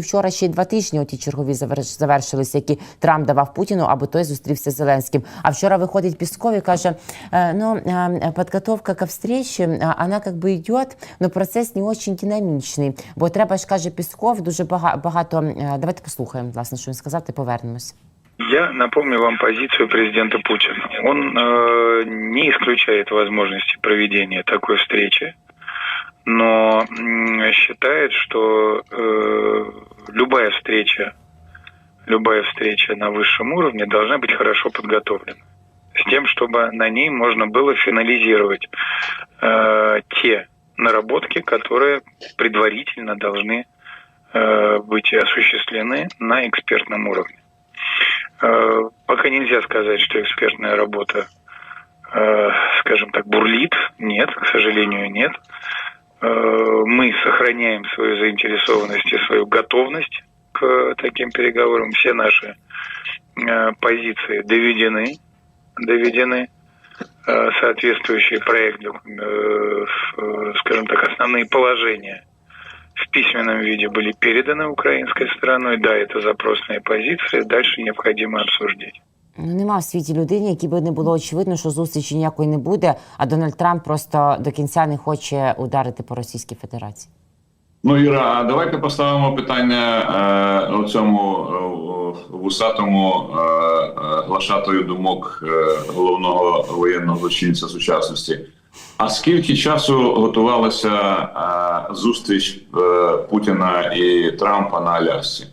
Вчора ще два тижні оті чергові заверш- завершилися, які Трамп давав Путіну, аби той зустрівся з Зеленським. А вчора виходить Пісков і каже: «Е, ну, е, підготовка к встречі, е, вона как би йде, но процес не очень динамічний. Бо треба ж каже Пісков, дуже багато. е, Давайте послухаємо, власне, що він сказав, і повернемось. Я напомню вам позицию президента Путина. Он э, не исключает возможности проведения такой встречи, но считает, что э, любая встреча, любая встреча на высшем уровне должна быть хорошо подготовлена. С тем, чтобы на ней можно было финализировать э, те наработки, которые предварительно должны э, быть осуществлены на экспертном уровне. Э, Пока нельзя сказать, что экспертная работа, э, скажем так, бурлит. Нет, к сожалению, нет. Э, Мы сохраняем свою заинтересованность и свою готовность к таким переговорам. Все наши э, позиции доведены, доведены. Э, Соответствующий проект, скажем так, основные положения в письменном виде были переданы украинской стороной. Да, это запросные позиции. Дальше необходимо обсуждать. Ну, нема в світі людини, якій би не було очевидно, що зустрічі ніякої не буде, а Дональд Трамп просто до кінця не хоче ударити по Російській Федерації. Ну, Іра, а давайте поставимо питання е, у цьому е, вусатому е, е, глашатою думок е, головного воєнного злочинця сучасності. А скільки часу готувалася е, зустріч е, Путіна і Трампа на Алясці?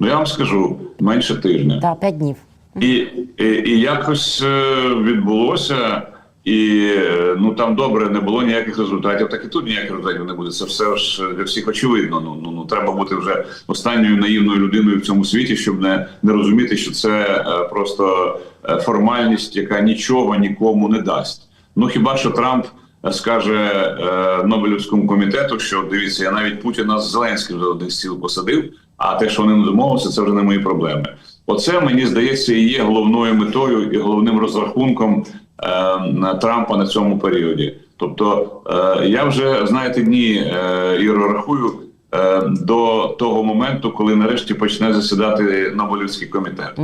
Ну я вам скажу менше тижня. Так, п'ять днів. І, і, і якось е, відбулося, і е, ну там добре не було ніяких результатів. Так і тут ніяких результатів не буде. Це все ж для всіх очевидно. Ну ну, ну треба бути вже останньою наївною людиною в цьому світі, щоб не, не розуміти, що це е, просто е, формальність, яка нічого нікому не дасть. Ну хіба що Трамп е, скаже е, Нобелівському комітету, що дивіться, я навіть Путіна з Зеленським за один стіл посадив. А те, що вони не домовилися, це вже не мої проблеми. Оце мені здається і є головною метою і головним розрахунком е, Трампа на цьому періоді. Тобто е, я вже знаєте дні е, Іро рахую е, до того моменту, коли нарешті почне засідати Нобелівський комітет.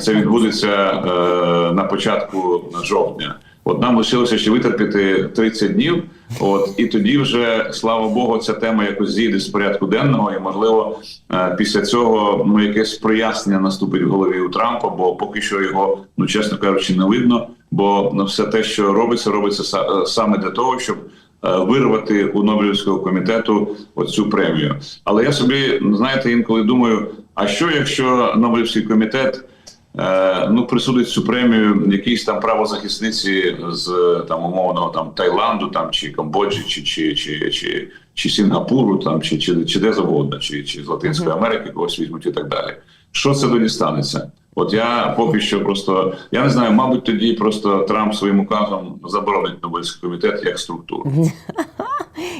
Це відбудеться е, на початку жовтня. От нам лишилося ще витерпіти 30 днів. От і тоді вже слава Богу, ця тема якось зійде з порядку денного, і можливо е, після цього ну якесь прояснення наступить в голові у Трампа, бо поки що його, ну чесно кажучи, не видно. Бо ну, все те, що робиться, робиться е, саме для того, щоб е, вирвати у Нобелівського комітету оцю премію. Але я собі знаєте, інколи думаю: а що якщо Нобелівський комітет? Е, ну, присудить цю премію якійсь там правозахисниці з там умовного там Таїланду, там чи Камбоджі, чи чи, чи, чи, чи Сінгапуру, там чи, чи, чи де завгодно, чи, чи з Латинської Америки когось візьмуть і так далі. Що це тоді станеться? От я поки що просто я не знаю, мабуть, тоді просто Трамп своїм указом заборонить Нобелівський комітет як структуру.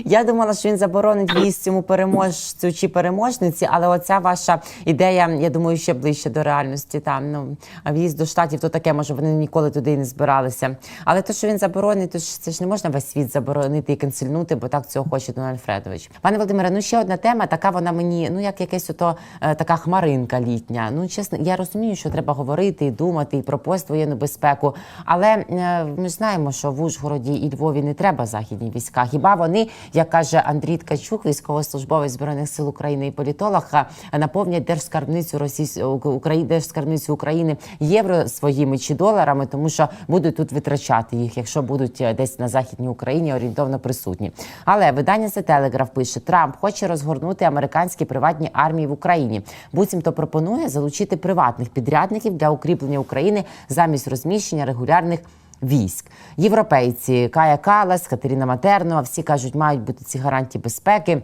Я думала, що він заборонить в'їзд цьому переможцю чи переможниці, але оця ваша ідея, я думаю, ще ближче до реальності. Там ну в'їзд до штатів, то таке може вони ніколи туди і не збиралися. Але те, що він заборонить, то ж це ж не можна весь світ заборонити і канцельнути, бо так цього хоче Дональд Фредович. Пане Володимире, ну ще одна тема. Така вона мені, ну як якесь ото е, така хмаринка літня. Ну чесно, я розумію, що треба говорити і думати і про поствоєнну безпеку. Але е, ми знаємо, що в Ужгороді і Львові не треба західні війська. Хіба вони, як каже Андрій Ткачук, військовослужбовець збройних сил України і політолог, е, наповнять держскарбницю Російсь... України, держскарбницю України євро своїми чи доларами, тому що будуть тут витрачати їх, якщо будуть е, десь на західній Україні орієнтовно присутні. Але видання The Telegraph пише: Трамп хоче розгорнути американські приватні армії в Україні. Буцімто пропонує залучити приватних підрядників для укріплення України замість розміщення регулярних. Військ європейці Кая Калас, Катерина Матернова, всі кажуть, мають бути ці гарантії безпеки.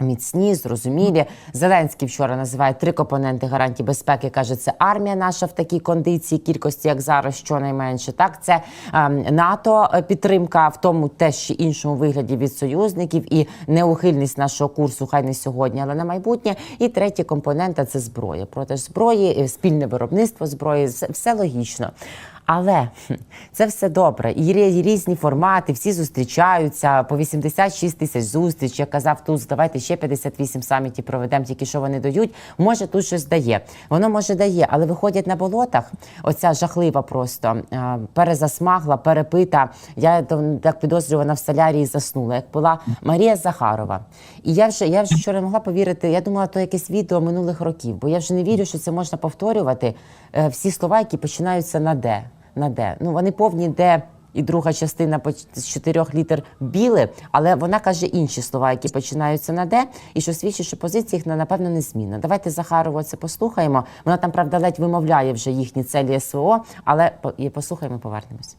Міцні, зрозумілі. Зеленський вчора називає три компоненти гарантій безпеки. каже, це армія наша в такій кондиції, кількості, як зараз, щонайменше. Так, це ем, НАТО е, підтримка в тому теж чи іншому вигляді від союзників і неухильність нашого курсу, хай не сьогодні, але на майбутнє. І третій компонент це зброя. Проти зброї, е, спільне виробництво зброї, все логічно. Але це все добре. І різні формати, всі зустрічаються по 86 тисяч зустріч. Я казав, тут давайте ще 58 самітів проведемо, тільки що вони дають. Може, тут щось дає. Воно може дає, але виходять на болотах. Оця жахлива просто перезасмагла, перепита. Я так підозрюю, вона в солярії заснула, як була Марія Захарова. І я вже я вже вчора не могла повірити. Я думала, то якесь відео минулих років, бо я вже не вірю, що це можна повторювати. Е, всі слова, які починаються на де. На де. Ну вони повні де. І друга частина з чотирьох літер біле, але вона каже інші слова, які починаються на де, і що свідчить, що позиція їх напевно незмінна. Давайте Захарову це послухаємо. Вона там правда ледь вимовляє вже їхні цілі СВО, але послухаємо, повернемось.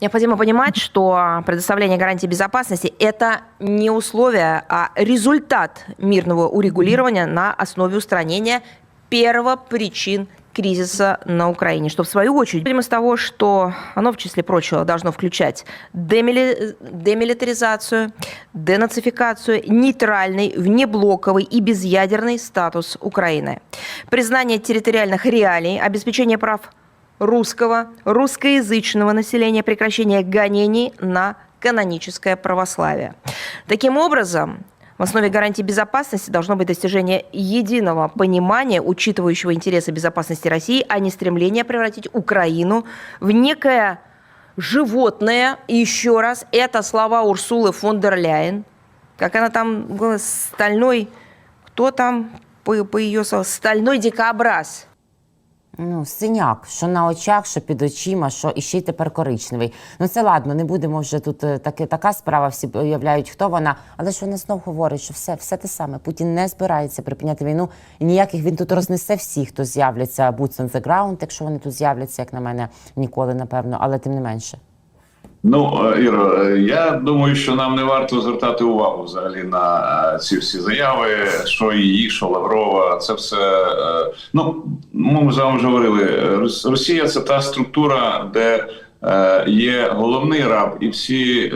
Необходимо понимать, что предоставление гарантий безопасности – это не условие, а результат мирного урегулирования на основе устранения первопричин кризиса на Украине, что в свою очередь, с того, что оно, в числе прочего, должно включать демили- демилитаризацию, денацификацию, нейтральный, внеблоковый и безъядерный статус Украины, признание территориальных реалий, обеспечение прав русского, русскоязычного населения, прекращение гонений на каноническое православие. Таким образом, в основе гарантии безопасности должно быть достижение единого понимания, учитывающего интересы безопасности России, а не стремление превратить Украину в некое животное. И еще раз, это слова Урсулы фон дер Ляйен. Как она там стальной, кто там, по, по ее словам, стальной дикобраз. Ну, синяк, що на очах, що під очима, що і ще й тепер коричневий. Ну це ладно, не будемо вже тут е, таки, така справа, всі уявляють, хто вона. Але ж вона знов говорить, що все, все те саме. Путін не збирається припиняти війну. І ніяких він тут рознесе всіх, хто з'являться boots on the ground, якщо вони тут з'являться, як на мене, ніколи, напевно, але тим не менше. Ну, е, Іро, е, я думаю, що нам не варто звертати увагу взагалі на е, ці всі заяви, що її, що Лаврова. Це все. Ну, ми з вами вже говорили. Росія це та структура, де є головний раб і всі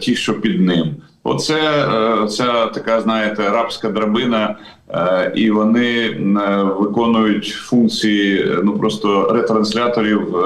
ті, що під ним. Оце ця така, знаєте, рабська драбина, і вони виконують функції ну просто ретрансляторів.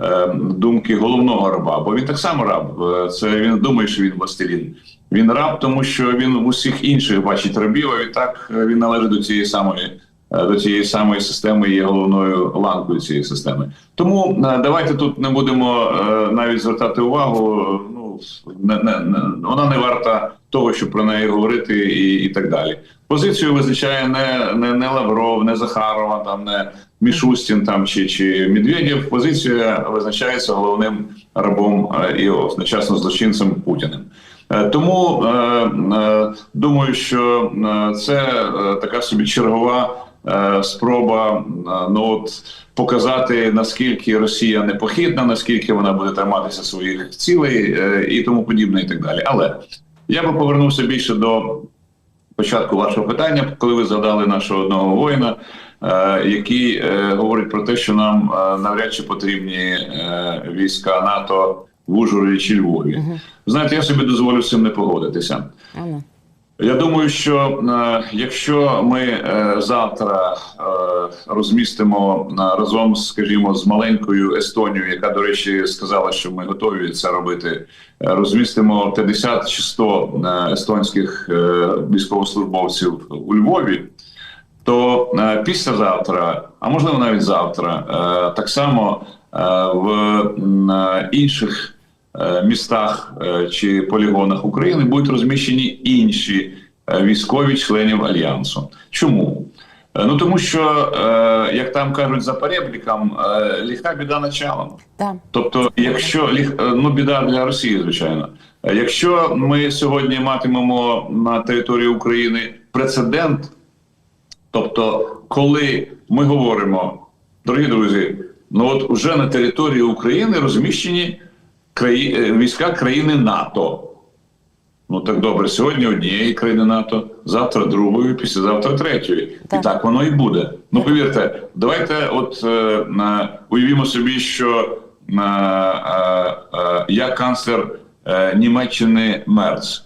Е, е, думки головного раба, бо він так само раб. Е, Це він думає, що він властелін. Він раб, тому що він в усіх інших бачить рабів, а відтак е, він належить до цієї самої. е, До цієї самої системи є головною ланкою цієї системи. Тому давайте тут не будемо навіть звертати увагу. Ну не, не, не вона не варта того, щоб про неї говорити, і, і так далі. Позицію визначає не, не, не Лавров, не Захарова, там не Мішустін там чи, чи Медведєв. Позиція визначається головним рабом е, і одночасно злочинцем Путіним. Е, Тому е, думаю, що це така собі чергова спроба ну от показати наскільки Росія непохитна, наскільки вона буде триматися своїх цілей і тому подібне, і так далі. Але я би повернувся більше до початку вашого питання, коли ви згадали нашого одного воїна, е, який е, говорить про те, що нам е, навряд чи потрібні війська НАТО в Ужгороді чи Львові. Знаєте, я собі дозволю з цим не погодитися. Я думаю, що е, якщо ми е, завтра е, розмістимо разом, скажімо, з маленькою Естонією, яка, до речі, сказала, що ми готові це робити, розмістимо 50 чи 100 е, естонських військовослужбовців у Львові, то післязавтра, а можливо навіть завтра, так само в інших містах е, чи полігонах України будуть розміщені інші е, військові членів альянсу. Чому? Е, Ну тому що, е, як там кажуть за перебліком, е, ліха біда началом. Да. Тобто, якщо е, ну біда для Росії, звичайно, Е, якщо ми сьогодні матимемо на території України прецедент, тобто, коли ми говоримо, дорогі друзі, ну от уже на території України розміщені краї... е, війська країни НАТО. Ну так добре, сьогодні однієї країни НАТО, завтра другої, післязавтра третьої. Так. І так воно і буде. Ну повірте, давайте, от е, уявімо собі, що е, е, е, я канцлер е, Німеччини Мерц.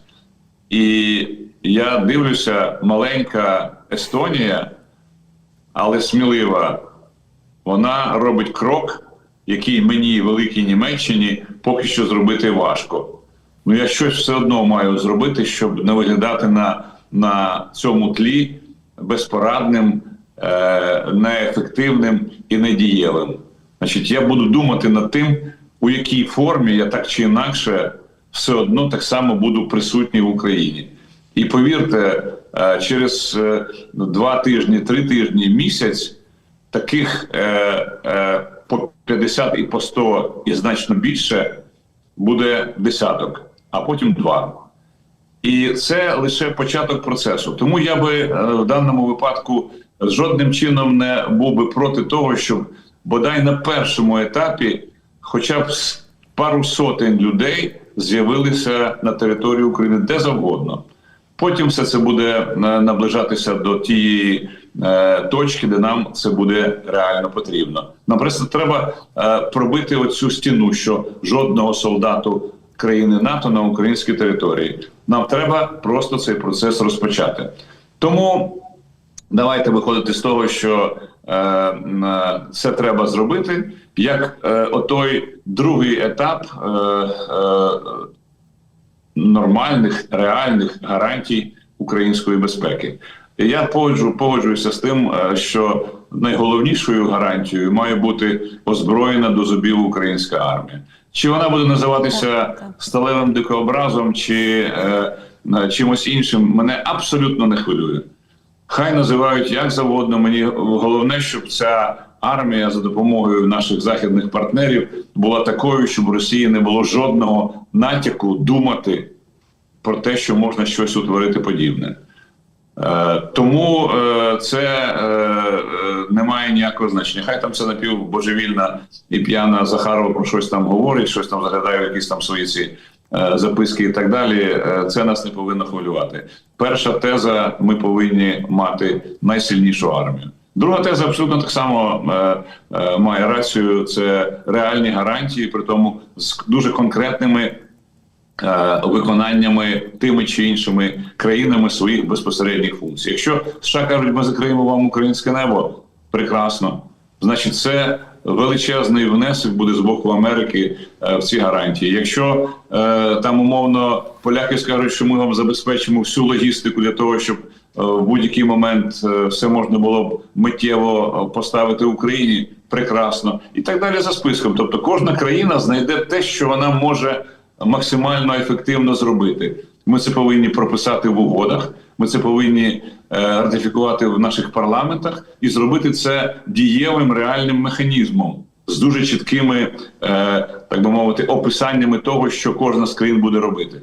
І я дивлюся, маленька Естонія, але смілива, вона робить крок, який мені, великій Німеччині, поки що зробити важко. Ну я щось все одно маю зробити, щоб не виглядати на, на цьому тлі безпорадним, е, неефективним і недієвим. Значить, я буду думати над тим, у якій формі я так чи інакше все одно так само буду присутній в Україні. І повірте, е, через е, два тижні, три тижні, місяць таких е, е, по 50 і по 100 і значно більше буде десяток, а потім два. І це лише початок процесу. Тому я би е, в даному випадку жодним чином не був би проти того, щоб бодай на першому етапі, хоча б пару сотень людей з'явилися на території України де завгодно. Потім все це буде е, наближатися до тієї е, точки, де нам це буде реально потрібно. Нам просто треба е, пробити оцю стіну, що жодного солдату країни НАТО на українській території. Нам треба просто цей процес розпочати. Тому давайте виходити з того, що е, е, це треба зробити, як е, отой другий етап е, е, нормальних реальних гарантій української безпеки. Я погоджу, погоджуюся з тим, е, що найголовнішою гарантією має бути озброєна до зубів українська армія. Чи вона буде називатися сталевим дикообразом чи е, е, чимось іншим, мене абсолютно не хвилює. Хай називають як завгодно. Мені головне, щоб ця армія за допомогою наших західних партнерів була такою, щоб у Росії не було жодного натяку думати про те, що можна щось утворити подібне. Е, тому е, це е, не має ніякого значення. Хай там це напівбожевільна і п'яна Захарова про щось там говорить, щось там заглядає якісь там свої ці записки і так далі. Це нас не повинно хвилювати. Перша теза: ми повинні мати найсильнішу армію. Друга теза абсолютно так само має рацію. Це реальні гарантії, при тому з дуже конкретними виконаннями тими чи іншими країнами своїх безпосередніх функцій. Якщо США кажуть, ми закриємо вам українське небо, прекрасно. Значить, це величезний внесок буде з боку Америки е, в ці гарантії. Якщо е, там умовно поляки скажуть, що ми вам забезпечимо всю логістику для того, щоб е, в будь-який момент е, все можна було б миттєво е, поставити Україні, прекрасно, і так далі за списком. Тобто, кожна країна знайде те, що вона може максимально ефективно зробити. Ми це повинні прописати в угодах. Ми це повинні е, ратифікувати в наших парламентах і зробити це дієвим реальним механізмом з дуже чіткими, е, так би мовити, описаннями того, що кожна з країн буде робити.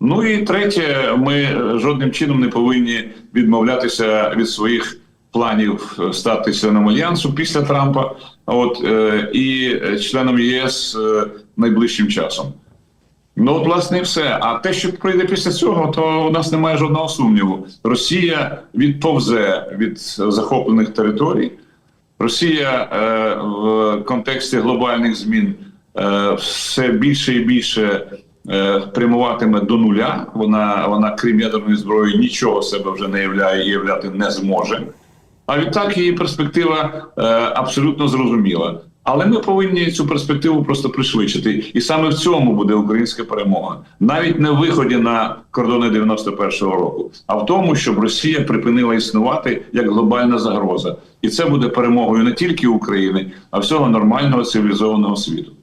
Ну і третє, ми е, жодним чином не повинні відмовлятися від своїх планів стати членом альянсу після Трампа, от і членом ЄС найближчим часом. Ну, от, власне, і все. А те, що прийде після цього, то у нас немає жодного сумніву. Росія відповзе від захоплених територій. Росія е, в контексті глобальних змін е, все більше і більше е, прямуватиме до нуля. Вона, вона крім ядерної зброї, нічого себе вже не являє і являти не зможе. А відтак її перспектива е, абсолютно зрозуміла. Але ми повинні цю перспективу просто пришвидшити, і саме в цьому буде українська перемога, навіть не в виході на кордони 91-го року, а в тому, щоб Росія припинила існувати як глобальна загроза, і це буде перемогою не тільки України, а всього нормального цивілізованого світу.